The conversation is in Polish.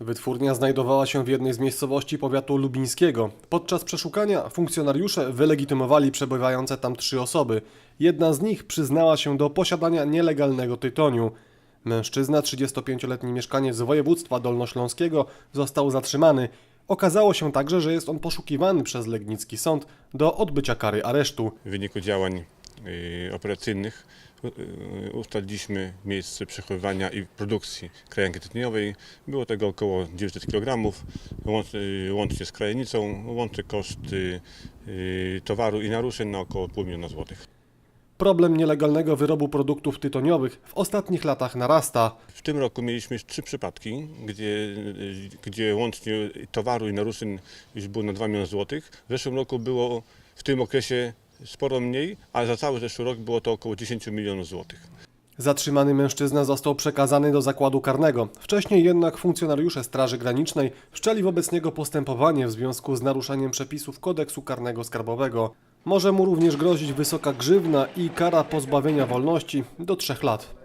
Wytwórnia znajdowała się w jednej z miejscowości powiatu lubińskiego. Podczas przeszukania funkcjonariusze wylegitymowali przebywające tam trzy osoby. Jedna z nich przyznała się do posiadania nielegalnego tytoniu. Mężczyzna, 35-letni mieszkaniec województwa dolnośląskiego, został zatrzymany. Okazało się także, że jest on poszukiwany przez Legnicki Sąd do odbycia kary aresztu. W wyniku działań operacyjnych y, y, ustaliliśmy miejsce przechowywania i produkcji krajanki tytoniowej. Było tego około 900 kg, łącznie, z krajenicą. Łączy koszty y, towaru i naruszeń na około pół miliona złotych. Problem nielegalnego wyrobu produktów tytoniowych w ostatnich latach narasta. W tym roku mieliśmy już trzy przypadki, gdzie, y, gdzie łącznie towaru i naruszeń już było na 2 miliony złotych. W zeszłym roku było w tym okresie sporo mniej, a za cały zeszły rok było to około 10 milionów złotych. Zatrzymany mężczyzna został przekazany do zakładu karnego. Wcześniej jednak funkcjonariusze Straży Granicznej wszczęli wobec niego postępowanie w związku z naruszaniem przepisów kodeksu karnego skarbowego. Może mu również grozić wysoka grzywna i kara pozbawienia wolności do trzech lat.